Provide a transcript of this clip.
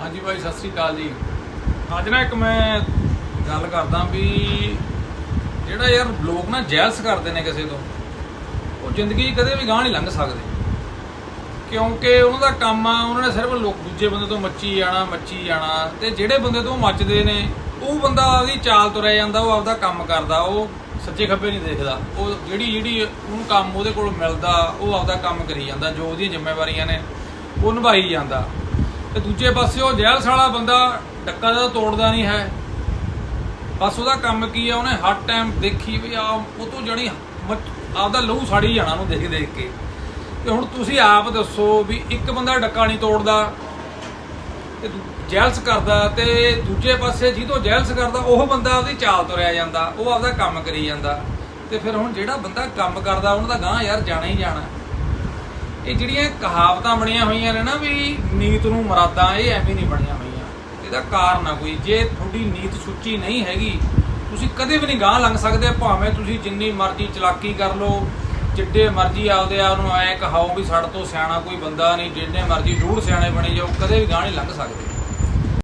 ਹਾਂਜੀ ਭਾਈ, ਸਤਿ ਸ੍ਰੀ ਅਕਾਲ ਜੀ। ਅੱਜ ਨਾ ਇੱਕ ਮੈਂ ਗੱਲ ਕਰਦਾ ਵੀ ਜਿਹੜਾ ਯਾਰ ਲੋਕ ਨਾ ਜੈਲਸ ਕਰਦੇ ਨੇ ਕਿਸੇ ਤੋਂ, ਉਹ ਜ਼ਿੰਦਗੀ ਕਦੇ ਵੀ ਗਾਂ ਨਹੀਂ ਲੰਘ ਸਕਦੇ। ਕਿਉਂਕਿ ਉਹਨਾਂ ਦਾ ਕੰਮ ਆ, ਉਹਨਾਂ ਨੇ ਸਿਰਫ ਲੋਕ ਦੂਜੇ ਬੰਦੇ ਤੋਂ ਮੱਚੀ ਜਾਣਾ ਮੱਚੀ ਜਾਣਾ ਤੇ ਜਿਹੜੇ ਬੰਦੇ ਤੋਂ ਮੱਚਦੇ ਨੇ, ਉਹ ਬੰਦਾ ਆਪਦੀ ਚਾਲ ਤੁਰਿਆ ਜਾਂਦਾ, ਉਹ ਆਪਦਾ ਕੰਮ ਕਰਦਾ, ਉਹ ਸੱਚੇ ਖੱਬੇ ਨਹੀਂ ਦੇਖਦਾ। ਉਹ ਜਿਹੜੀ ਜਿਹੜੀ ਉਹਨੂੰ ਕੰਮ ਉਹਦੇ ਕੋਲ ਮਿਲਦਾ, ਉਹ ਆਪਦਾ ਕੰਮ ਕਰੀ ਜਾਂਦਾ, ਜੋ ਉਹਦੀਆਂ ਜ਼ਿੰਮੇਵਾਰੀਆਂ ਨੇ, ਉਹ ਨਿਭਾਈ ਜਾਂਦਾ। ਤੇ ਦੂਜੇ ਪਾਸੇ ਉਹ ਜੈਲਸ ਵਾਲਾ ਬੰਦਾ ਡੱਕਾ ਦਾ ਤੋੜਦਾ ਨਹੀਂ ਹੈ। ਬਸ ਉਹਦਾ ਕੰਮ ਕੀ ਆ, ਉਹਨੇ ਹਰ ਟਾਈਮ ਦੇਖੀ ਵੀ ਆ, ਉਹ ਤੋਂ ਜਣੀ ਆਪਦਾ ਲਹੂ ਸਾੜੀ ਜਾਣਾ ਉਹਨੂੰ ਦੇਖ ਦੇਖ ਕੇ। ਤੇ ਹੁਣ ਤੁਸੀਂ ਆਪ ਦੱਸੋ ਵੀ ਇੱਕ ਬੰਦਾ ਡੱਕਾ ਨਹੀਂ ਤੋੜਦਾ, ਤੇ ਜੈਲਸ ਕਰਦਾ, ਤੇ ਦੂਜੇ ਪਾਸੇ ਜਿਹਤੋਂ ਜੈਲਸ ਕਰਦਾ, ਉਹ ਬੰਦਾ ਆਪਦੀ ਚਾਲ ਤੁਰਿਆ ਜਾਂਦਾ, ਉਹ ਆਪਦਾ ਕੰਮ ਕਰੀ ਜਾਂਦਾ। ਤੇ ਫਿਰ ਹੁਣ ਜਿਹੜਾ ਬੰਦਾ ਕੰਮ ਕਰਦਾ, ਉਹਨਾਂ ਦਾ ਗਾਂ ਯਾਰ ਜਾਣਾ ਹੀ ਜਾਣਾ। ਇਹ ਜਿਹੜੀਆਂ ਕਹਾਵਤਾਂ ਬਣੀਆਂ ਹੋਈਆਂ ਨੇ ਨਾ ਵੀ ਨੀਤ ਨੂੰ ਮਰਾਦਾ, ਇਹ ਐਵੇਂ ਨਹੀਂ ਬਣੀਆਂ ਹੋਈਆਂ। ਇਹਦਾ ਕਾਰਨ ਆ ਕੋਈ। ਜੇ ਤੁਹਾਡੀ ਨੀਤ ਸੁੱਚੀ ਨਹੀਂ ਹੈਗੀ, ਤੁਸੀਂ ਕਦੇ ਵੀ ਨਹੀਂ ਗਾਂ ਲੰਘ ਸਕਦੇ, ਭਾਵੇਂ ਤੁਸੀਂ ਜਿੰਨੀ ਮਰਜ਼ੀ ਚਲਾਕੀ ਕਰ ਲਓ, ਜਿੱਡੇ ਮਰਜ਼ੀ ਆਪਦੇ ਆਪ ਨੂੰ ਐ ਕਹਾਓ ਵੀ ਸਾਡੇ ਤੋਂ ਸਿਆਣਾ ਕੋਈ ਬੰਦਾ ਨਹੀਂ, ਜਿੰਨੇ ਮਰਜ਼ੀ ਡੂੜ ਸਿਆਣੇ ਬਣੇ ਜਾਓ, ਕਦੇ ਵੀ ਗਾਂ ਨਹੀਂ ਲੰਘ ਸਕਦੇ।